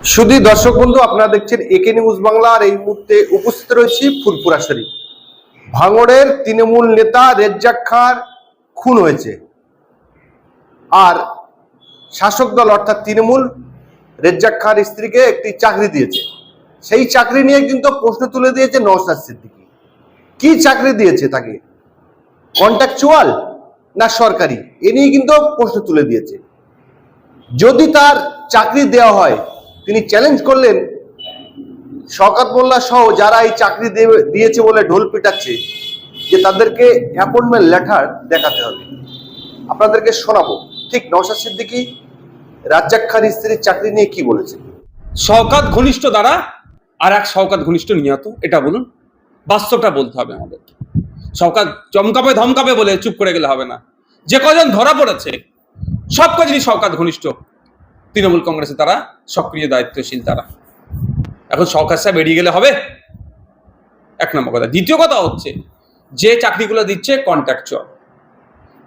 শুধু দর্শক বন্ধু, আপনারা দেখছেন একে নিউজ বাংলা, আর এই মুহূর্তে উপস্থিত রয়েছি ফুরপুরা শরীফ ভাঙড়ের তৃণমূল নেতা রেজ্জাক খার খুন হয়েছে। আর শাসক দল, অর্থাৎ তৃণমূল, রেজ্জাক খার স্ত্রীকে একটি চাকরি দিয়েছে। সেই চাকরি নিয়ে কিন্তু প্রশ্ন তুলে দিয়েছে নওশাদ সিদ্দিকী। কি চাকরি দিয়েছে তাকে? কন্ট্রাকচুয়াল না সরকারি? এ নিয়ে কিন্তু প্রশ্ন তুলে দিয়েছে। যদি তার চাকরি দেওয়া হয় তিনি চ্যালেঞ্জ করলেন, শওকাত মোল্লা সহ যারা এই চাকরি দিয়েছে বলে ঢোল পিটাচ্ছে, যে তাদেরকে অ্যাপয়েন্টমেন্ট লেটার দেখাতে হবে। আপনাদেরকে শোনাবো। ঠিক নওশাদ সিদ্দিকি, রাজ্জাক খান স্ত্রীর চাকরি নিয়ে কি বলেছে? শওকাত ঘনিষ্ঠ দ্বারা আর এক শওকাত ঘনিষ্ঠ নিহত, এটা বলুন। বাস্তবটা বলতে হবে আমাদের শওকাত চমকাবে, ধমকাবে বলে চুপ করে গেলে হবে না। যে কজন ধরা পড়েছে, সব কজনই শওকাত ঘনিষ্ঠ। তৃণমূল কংগ্রেসে তারা সক্রিয়, দায়িত্বশীল তারা। এখন শওকাত সাহেব এড়িয়ে গেলে হবে? এক নম্বর কথা। দ্বিতীয় কথা হচ্ছে, যে চাকরিগুলো দিচ্ছে কন্ট্রাকচুয়াল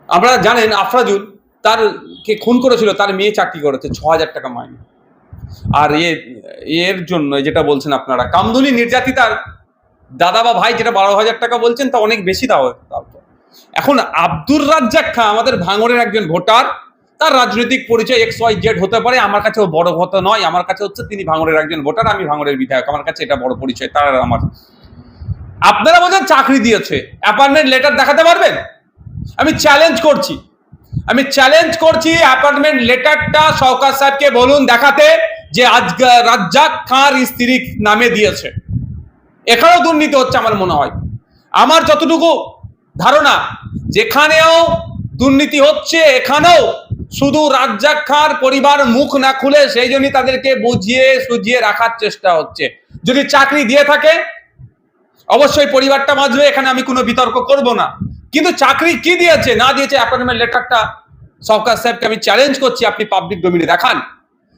আপনারা জানেন আফরাজুল তার কে খুন করেছিল, তার মেয়ে চাকরি করেছে, ছ হাজার টাকা মাইনে। আর এ, এর জন্য যেটা বলছেন আপনারা, কামদুনি নির্যাতিতার দাদা বা ভাই যেটা বারো হাজার টাকা বলছেন, তা অনেক বেশি দাও। এখন আব্দুর রাজ্জাক খাঁ আমাদের ভাঙড়ের একজন ভোটার তার রাজনৈতিক পরিচয় এক্স ওয়াই জেড হতে পারে, আমার কাছে ও বড় হতে নয়, আমার কাছে হচ্ছে তিনি ভাঙড়ের একজন ভোটার, আমি ভাঙড়ের বিধায়ক, আমার কাছে এটা বড় পরিচয়, তার আমার। আপনারা বলছেন চাকরি দিয়েছে, অ্যাপার্টমেন্ট লেটার দেখাতে পারবেন? আমি চ্যালেঞ্জ করছি, আমি চ্যালেঞ্জ করছি অ্যাপার্টমেন্ট লেটারটা সরকার সাহেবকে বলুন দেখাতে যে আজ রাজ্জাক খাঁর স্ত্রী নামে দিয়েছে। এখানেও দুর্নীতি হচ্ছে আমার মনে হয়। আমার যতটুকু ধারণা, যেখানেও দুর্নীতি হচ্ছে, এখানেও শুধু রাজ্জাক খাঁর পরিবার মুখ না খুলে সেই জন্যই তাদেরকে বুঝিয়ে সুজিয়ে রাখার চেষ্টা হচ্ছে। যদি চাকরি দিয়ে থাকে, অবশ্যই পরিবারটা বাঁচবে, এখানে আমি কোনো বিতর্ক করব না। কিন্তু চাকরি কি দিয়েছে? না দিয়েছে, অ্যাপয়েন্টমেন্ট লেটারটা সরকার সাহেবকে আমি চ্যালেঞ্জ করছি, আপনি পাবলিক ডোমিনে দেখান।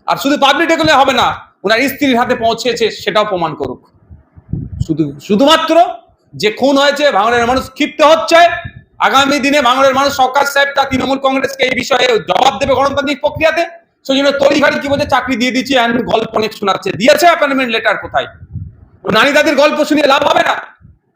আর শুধু পাবলিক দেখলে হবে না, ওনার স্ত্রীর হাতে পৌঁছেছে, সেটাও প্রমাণ করুক। শুধু, শুধুমাত্র যে খুন হয়েছে ভাঙড়ের মানুষ ক্ষিপ্ত হচ্ছে আগামী দিনে বাংলার মানুষ সরকার সাহেব তা তৃণমূল কংগ্রেসকে এই বিষয়ে জবাব দেবে গণতান্ত্রিক প্রক্রিয়াতে। সেই জন্য তড়িঘাড়ি কি বলছে? চাকরি দিয়ে দিচ্ছি and গল্প অনেক শোনাচ্ছে। দিয়েছে অ্যাপয়েন্টমেন্ট লেটার কোথায়? নারী দাদির গল্প শুনিয়ে লাভ হবে না।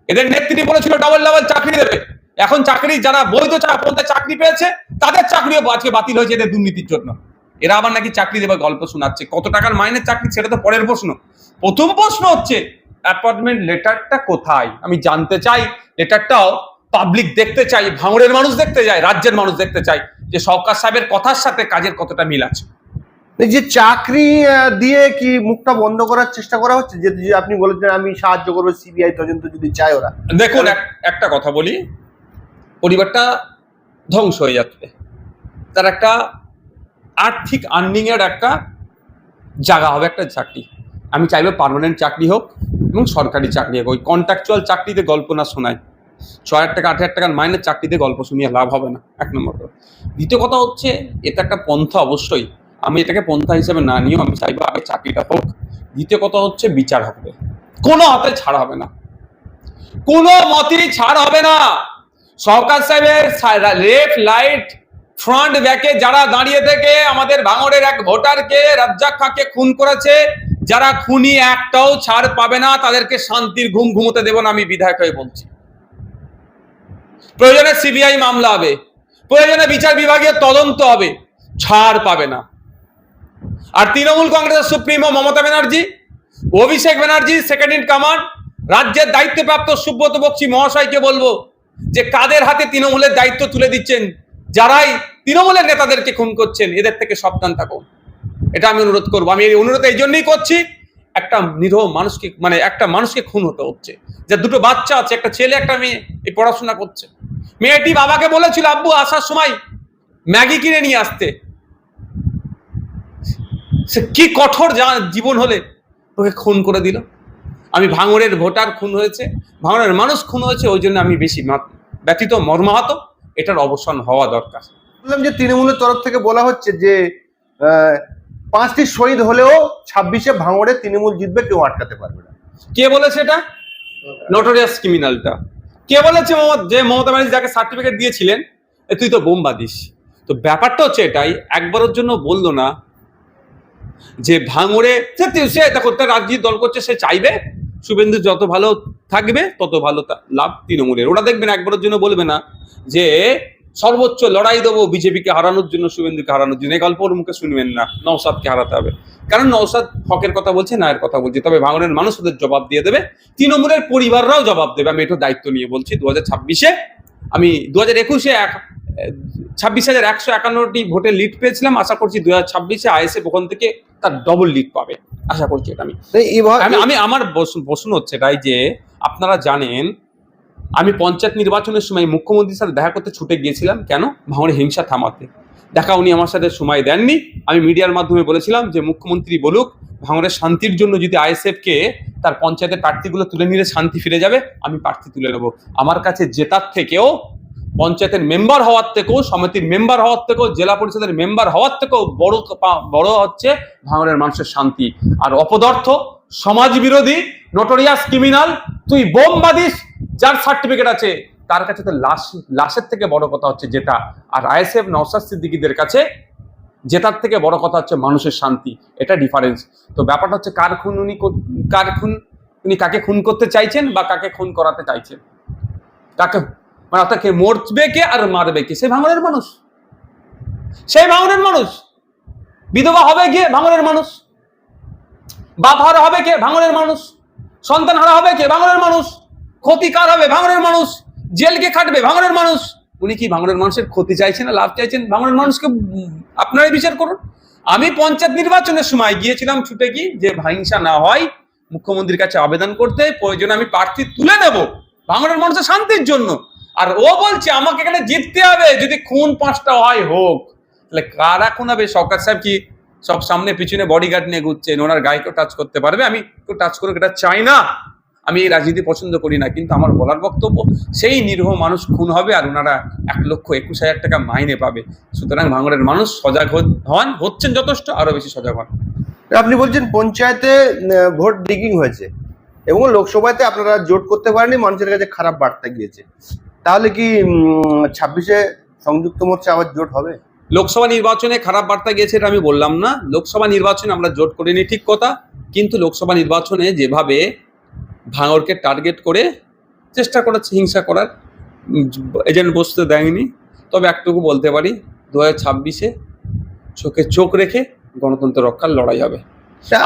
এদের নেত্রী বলেছিল ডাবল ডাবল চাকরি দেবে। এখন চাকরি যারা বৈধ পন্থায় চাকরি পেয়েছে, তাদের চাকরিও আজকে বাতিল হয়েছে এদের দুর্নীতির জন্য। এরা আবার নাকি চাকরি দেবে, গল্প শোনাচ্ছে। কত টাকার মাইনের চাকরি? সেটা তো পরের প্রশ্ন। প্রথম প্রশ্ন হচ্ছে অ্যাপয়েন্টমেন্ট লেটারটা কোথায়? আমি জানতে চাই লেটারটাও পাবলিক দেখতে চাই ভাঙড়ের মানুষ দেখতে চায় রাজ্যের মানুষ দেখতে চাই যে সরকার সাহেবের কথার সাথে কাজের কতটা মিল আছে। এই যে চাকরি দিয়ে কি মুখটা বন্ধ করার চেষ্টা করা হচ্ছে? যে আপনি বলেছেন আমি সাহায্য করব সিবিআই তদন্ত যদি চায় ওরা। দেখুন এক- একটা কথা বলি পরিবারটা ধ্বংস হয়ে যাচ্ছে। তার একটা আর্থিক আর্নিং এর একটা জায়গা হবে একটা চাকরি। আমি চাইব পার্মানেন্ট চাকরি হোক এবং সরকারি চাকরি হোক। ওই কন্ট্রাকচুয়াল চাকরিতে গল্প না শোনায়। ছ হাজার টাকা, আট হাজার টাকার মাইনের চাকরিতে গল্প শুনিয়ে লাভ হবে না। এক নম্বর দ্বিতীয় কথা হচ্ছে এটা একটা পন্থা অবশ্যই। আমি এটাকে পন্থা হিসেবে না নিয়েও আমি চাইব আগে চাকরিটা হোক। দ্বিতীয় কথা হচ্ছে, বিচার হবে। কোনো হাতে ছাড় হবে না। কোনো মতেই ছাড় হবে না। সরকার সাহেবের লেফট লাইট ফ্রন্ট, ব্যাকে যারা দাঁড়িয়ে থেকে আমাদের ভাঙড়ের এক ভোটারকে রাজ্জাক খাঁকে খুন করেছে, যারা খুনি একটাও ছাড় পাবে না, তাদেরকে শান্তির ঘুম ঘুমোতে দেব না আমি বিধায়ক হয়ে বলছি। প্রয়োজনে সিবিআই মামলা হবে, প্রয়োজনে বিচার বিভাগীয় তদন্ত হবে, ছাড় পাবে না। আর তৃণমূল কংগ্রেসের supremo Mamata Banerjee, Abhishek Banerjee second in command রাজ্যের দায়িত্বপ্রাপ্ত সুব্রত বক্সি মহাশয়কে বলব যে কাদের হাতে তৃণমূলের দায়িত্ব তুলে দিচ্ছেন, যারাই তৃণমূলের নেতাদেরকে খুন করছেন, এদের থেকে সাবধান থাকুন। এটা আমি অনুরোধ করব। আমি এই অনুরোধ এই জন্যই করছি, একটা নিরহ মানুষকে মানে একটা মানুষকে খুন হতে হচ্ছে। যে দুটো বাচ্চা আছে, একটা ছেলে, একটা মেয়ে, এই পড়াশোনা করছে। মেয়েটি বাবাকে বলেছিল আব্বু আসার সময় ম্যাগি কিনে নিয়ে আসতে। সে কি কঠোর যা- জীবন হলে ওকে খুন করে দিল। আমি ভাঙড়ের ভোটার খুন হয়েছে। ভাঙড়ের মানুষ খুন হয়েছে ওই জন্য আমি বেশি ব্যতীত মর্মাহত। এটার অবসান হওয়া দরকার। বললাম যে তৃণমূলের তরফ থেকে বলা হচ্ছে যে আহ, পাঁচটি শহীদ হলেও ছাব্বিশে ভাঙড়ে তৃণমূল জিতবে কেউ আটকাতে পারবে না। কে বলেছে এটা? নোটোরিয়াস ক্রিমিনালটা কে বলেছে যে মমতা ব্যানার্জি যাকে সার্টিফিকেট দিয়েছিলেন তুই তো বোম বাঁধিস। তো ব্যাপারটা হচ্ছে এটাই, একবারের জন্য বলল না যে ভাঙড়ে সে দেখো, তার রাজনীতি দল করছে, সে চাইবে, শুভেন্দু যত ভালো থাকবে, তত ভালো লাভ তৃণমূলের। ওরা দেখবেন একবারের জন্য বলবে না যে সর্বোচ্চ লড়াই দেবো বিজেপিকে হারানোর জন্য শুভেন্দুকে হারানোর জন্য। এই গল্প ওর মুখে শুনবেন না নৌসাদকে হারাতে হবে। কারণ নৌসাদ হকের কথা বলছে নায়ের কথা বলছে তবে ভাঙনের মানুষ ওদের জবাব দিয়ে দেবে তৃণমূলের পরিবাররাও জবাব দেবে। আমি এটার দায়িত্ব নিয়ে বলছি দু হাজার ছাব্বিশে আমি দু হাজার একুশে এক ছাব্বিশ হাজার একশো একান্নটি ভোটে লিড পেয়েছিলাম আশা করছি দু হাজার ছাব্বিশে আইএসএফ ওখান থেকে তার ডবল লিড পাবে। আশা করছি এটা আমি। আমি আমি আমার প্রশ্ন- প্রশ্ন হচ্ছে এটাই যে আপনারা জানেন আমি পঞ্চায়েত নির্বাচনের সময় মুখ্যমন্ত্রীর সাথে দেখা করতে ছুটে গিয়েছিলাম। কেন? ভাঙড়ে হিংসা থামাতে। দেখা উনি আমার সাথে সময় দেননি। আমি মিডিয়ার মাধ্যমে বলেছিলাম যে, মুখ্যমন্ত্রী বলুক ভাঙড়ের শান্তির জন্য যদি আইএসএফকে তার পঞ্চায়েতের প্রার্থীগুলো তুলে নিলে শান্তি ফিরে যাবে, আমি প্রার্থী তুলে নেব। আমার কাছে জেতার থেকেও, পঞ্চায়েতের মেম্বার হওয়ার থেকেও, সমিতির মেম্বার হওয়ার থেকেও, জেলা পরিষদের মেম্বার হওয়ার থেকেও বড় বড় হচ্ছে ভাঙড়ের মানুষের শান্তি। আর অপদার্থ সমাজ বিরোধী নোটোরিয়াস ক্রিমিনাল তুই বোম বাদিস যার সার্টিফিকেট আছে, তার কাছে তো লাশ, লাশের থেকে বড় কথা হচ্ছে যেটা। আর আইএসএফ নওসাদ সিদ্দিকিদের কাছে জেতার থেকে বড় কথা হচ্ছে মানুষের শান্তি, এটা ডিফারেন্স তো ব্যাপারটা হচ্ছে কার খুন উনি কার খুন, উনি কাকে খুন করতে চাইছেন বা কাকে খুন করাতে চাইছেন? কাকে মানে অর্থাৎ কে মরবে কে আর মারবে কে? সে ভাঙনের মানুষ। সেই ভাঙনের মানুষ। বিধবা হবে কে? ভাঙনের মানুষ। বাপ হারা হবে কে? ভাঙনের মানুষ। সন্তান হারা হবে কে? ভাঙনের মানুষ। ক্ষতিকার হবে, ভাঙনের মানুষ। জেলকে খাটবে, ভাঙনের মানুষ। উনি কি ভাঙনের মানুষের ক্ষতি চাইছেন না লাভ চাইছেন? ভাঙনের মানুষকে আপনারাই বিচার করুন। আমি পঞ্চায়েত নির্বাচনের সময় গিয়েছিলাম ছুটে কি যে হিংসা না হয়, মুখ্যমন্ত্রীর কাছে আবেদন করতে, প্রয়োজনে আমি প্রার্থী তুলে নেব ভাঙনের মানুষের শান্তির জন্য। আর ও বলছে, আমাকে এখানে জিততে হবে, যদি খুন পাঁচটা হয়, হোক। তাহলে কারা খুন হবে? সরকার সাহেব কি সব সামনে পিছনে বডিগার্ড নিয়ে ঘুরছেন? ওনার গায়েকেও টাচ করতে পারবে? আমি কেউ টাচ করুক, এটা চাই না। আমি এই রাজনীতি পছন্দ করি না কিন্তু আমার বলার বক্তব্য সেই নিরীহ মানুষ খুন হবে আর ওনারা এক লক্ষ একুশ হাজার টাকা মাইনে পাবে। সুতরাং ভাঙড়ের মানুষ সজাগ হন- হচ্ছেন যথেষ্ট আরও বেশি সজাগ হন। আপনি বলছেন পঞ্চায়েতে ভোট ডিগিং হয়েছে এবং লোকসভাতে আপনারা জোট করতে পারেনি মানুষের কাছে খারাপ বার্তা গিয়েছে। তাহলে কি ছাব্বিশে সংযুক্ত মোর্চা আবার জোট হবে? লোকসভা নির্বাচনে খারাপ বার্তা গিয়েছে এটা আমি বললাম না। লোকসভা নির্বাচনে আমরা জোট করিনি ঠিক কথা। কিন্তু লোকসভা নির্বাচনে যেভাবে ভাঙড়কে টার্গেট করে চেষ্টা করেছে হিংসা করার এজেন্ট বসতে দেয়নি। তবে একটুকু বলতে পারি দু হাজার ছাব্বিশে চোখে চোখ রেখে গণতন্ত্র রক্ষার লড়াই হবে।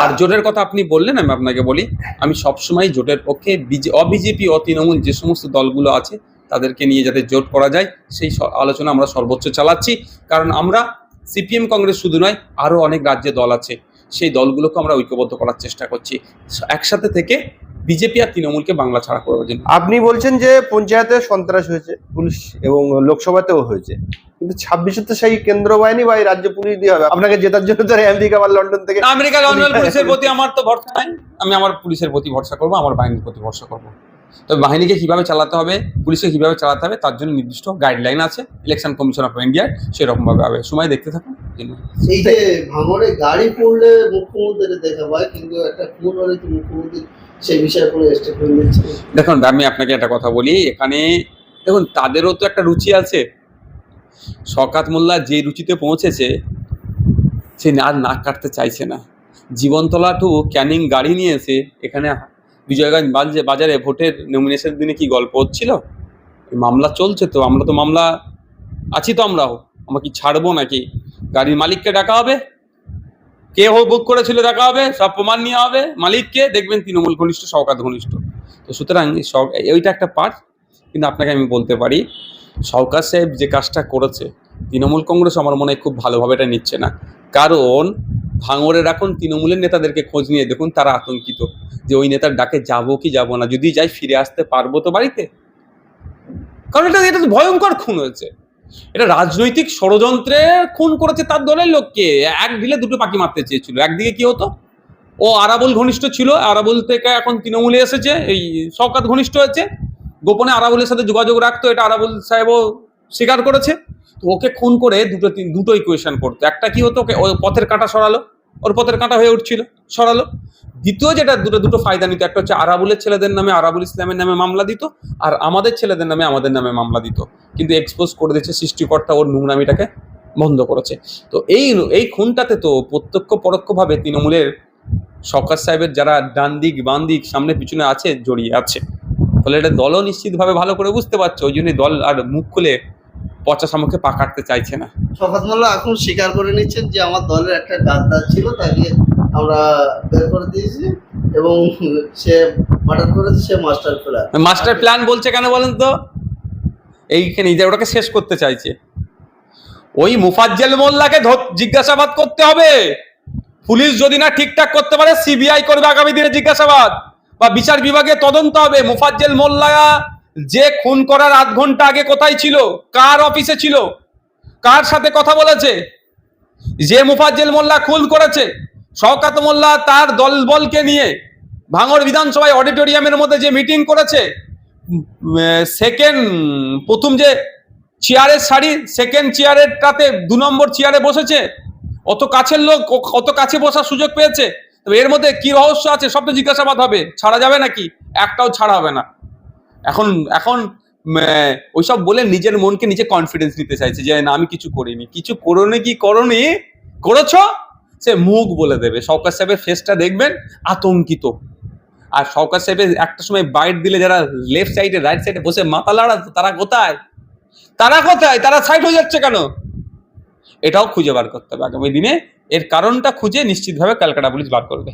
আর জোটের কথা আপনি বললেন আমি আপনাকে বলি আমি সবসময় জোটের পক্ষে বিজে অবিজেপি অতৃণমূল যে সমস্ত দলগুলো আছে তাদেরকে নিয়ে যাতে জোট করা যায় সেই আলোচনা আমরা সর্বোচ্চ চালাচ্ছি। কারণ আমরা সিপিএম কংগ্রেস শুধু নয় আরও অনেক রাজ্যে দল আছে। সেই দলগুলোকে আমরা ঐক্যবদ্ধ করার চেষ্টা করছি। একসাথে থেকে বিজেপি আর তৃণমূলকে বাংলা ছাড়া করার জন্য। আপনি বলছেন যে পঞ্চায়েতে সন্ত্রাস হয়েছে পুলিশ এবং লোকসভাতেও হয়েছে। কিন্তু ছাব্বিশে তো সেই কেন্দ্র বাহিনী বা এই রাজ্য পুলিশ দিয়ে হবে। আপনাকে জেতার জন্য তো আমেরিকা বা লন্ডন থেকে আমেরিকা লন্ডন পুলিশের প্রতি আমার তো ভরসা নাই। আমি আমার পুলিশের প্রতি ভরসা করব আমার বাহিনীর প্রতি ভরসা করব। তবে বাহিনীকে কীভাবে চালাতে হবে পুলিশকে কীভাবে চালাতে হবে তার জন্য নির্দিষ্ট গাইডলাইন আছে। ইলেকশন কমিশন অফ ইন্ডিয়ার সেরকম ভাবে হবে সময় দেখতে থাকুন। এই যে ভাঙড়ে গাড়ি পড়লে মুখ্যমন্ত্রীকে দেখা পায় কিন্তু একটা খুন হলে কি মুখ্যমন্ত্রী সেই বিষয়ে দেখুন, আমি আপনাকে একটা কথা বলি, এখানে দেখুন, তাদেরও তো একটা রুচি আছে। শকাত মোল্লা যে রুচিতে পৌঁছেছে, সে আর নাক কাটতে চাইছে না। জীবনতলা টু ক্যানিং গাড়ি নিয়ে এসে এখানে বিজয়গঞ্জ বাজ- বাজারে ভোটের নমিনেশনের দিনে কি গল্প হচ্ছিল? মামলা চলছে তো, আমরা তো মামলা আছি তো আমরাও। আমরা কি ছাড়বো নাকি? গাড়ির মালিককে ডাকা হবে? কে বুক করেছিল দেখা হবে, সব প্রমাণ নেওয়া হবে, মালিককে দেখবেন তৃণমূল ঘনিষ্ঠ, সরকার ঘনিষ্ঠ। তো সুতরাং সর- এইটা একটা পার্ট কিন্তু আপনাকে আমি বলতে পারি, সরকার সাহেব যে কাজটা করেছে, তৃণমূল কংগ্রেস আমার মনে হয় খুব ভালোভাবে এটা নিচ্ছে না। কারণ ভাঙড়ের এখন তৃণমূলের নেতাদেরকে খোঁজ নিয়ে দেখুন তারা আতঙ্কিত যে ওই নেতার ডাকে যাব কি যাব না, যদি যাই ফিরে আসতে পারব তো বাড়িতে। কারণ এটা এটা ভয়ঙ্কর খুন হয়েছে। এটা রাজনৈতিক ষড়যন্ত্রে খুন করেছে তার দলের লোককে। এক ঢিলে দুটো পাখি মারতে চেয়েছিল। একদিকে কি হতো? ও আরাবুল ঘনিষ্ঠ ছিল। আরাবুল থেকে এখন তৃণমূলে এসেছে। এই শওকাত ঘনিষ্ঠ হয়েছে। গোপনে আরাবুলের সাথে যোগাযোগ রাখতো। এটা আরাবুল সাহেবও স্বীকার করেছে। তো ওকে খুন করে দুটো তিন, দুটো ইকুয়েশন করতো। একটা কি হতো? ওকে ওই পথের কাঁটা সরালো। ওর পথের কাঁটা হয়ে উঠছিল। সরালো। দ্বিতীয় যেটা দুটো দুটো ফায়দা নিত, একটা হচ্ছে আরাবুলের ছেলেদের নামে আরাবুল ইসলামের নামে মামলা দিত, আর আমাদের ছেলেদের নামে আমাদের নামে মামলা দিত। কিন্তু এক্সপোজ করে দিচ্ছে সৃষ্টিকর্তা, ওর নোংরামিটাকে বন্ধ করেছে। তো এই এই খুনটাতে তো প্রত্যক্ষ পরোক্ষভাবে তৃণমূলের সরকার সাহেবের যারা ডান দিক বাম দিক সামনে পিছনে আছে, জড়িয়ে আছে। ফলে এটা দলও নিশ্চিতভাবে ভালো করে বুঝতে পারছে, ওই জন্যই দল আর মুখ খুলে পচা সামুখে পা কাটতে চাইছে না। শওকত মোল্লা এখন স্বীকার করে নিচ্ছেন যে আমার দলের একটা গাদ্দার ছিল তাকে আমরা বের করে দিয়েছি এবং সে মার্ডার করেছে সে মাস্টার প্ল্যান মাস্টার প্ল্যান বলছে কেন বলেন তো? এইখানে যে ওটাকে শেষ করতে চাইছে। ওই মুফাজ্জেল মোল্লাকে জিজ্ঞাসাবাদ করতে হবে। পুলিশ যদি না ঠিকঠাক করতে পারে সিবিআই করবে আগামী দিনে জিজ্ঞাসাবাদ। বা বিচার বিভাগে তদন্ত হবে। মুফাজ্জেল মোল্লা যে খুন করার আধ ঘণ্টা আগে কোথায় ছিল? কার অফিসে ছিল? কার সাথে কথা বলেছে? যে মুফাজ্জেল মোল্লা খুন করেছে, শওকাত মোল্লা তার দলবলকে নিয়ে ভাঙর বিধানসভায় অডিটোরিয়ামের মধ্যে যে মিটিং করেছে সেকেন্ড প্রথম যে চেয়ারের শাড়ি সেকেন্ড চেয়ারেরটাতে দু নম্বর চেয়ারে বসেছে, অত কাছের লোক, অত কাছে বসার সুযোগ পেয়েছে তো এর মধ্যে কি রহস্য আছে সব তো জিজ্ঞাসাবাদ হবে, ছাড়া যাবে নাকি? একটাও ছাড়া হবে না। এখন এখন ওইসব বলে নিজের মনকে নিজে কনফিডেন্স নিতে চাইছে যে, না, আমি কিছু করিনি। কিছু করোনি কি করনি? করেছ? সে মুখ বলে দেবে। সরকার সাহেবের ফেসটা দেখবেন, আতঙ্কিত। আর সরকার সাহেবের একটা সময় বাইট দিলে যারা লেফট সাইডে রাইট সাইডে বসে মাথা লাড়াতো তারা কোথায়? তারা কোথায়? তারা সাইড হয়ে যাচ্ছে কেন? এটাও খুঁজে বার করতে হবে। আগামী দিনে এর কারণটা খুঁজে নিশ্চিতভাবে ক্যালকাটা পুলিশ বার করবে।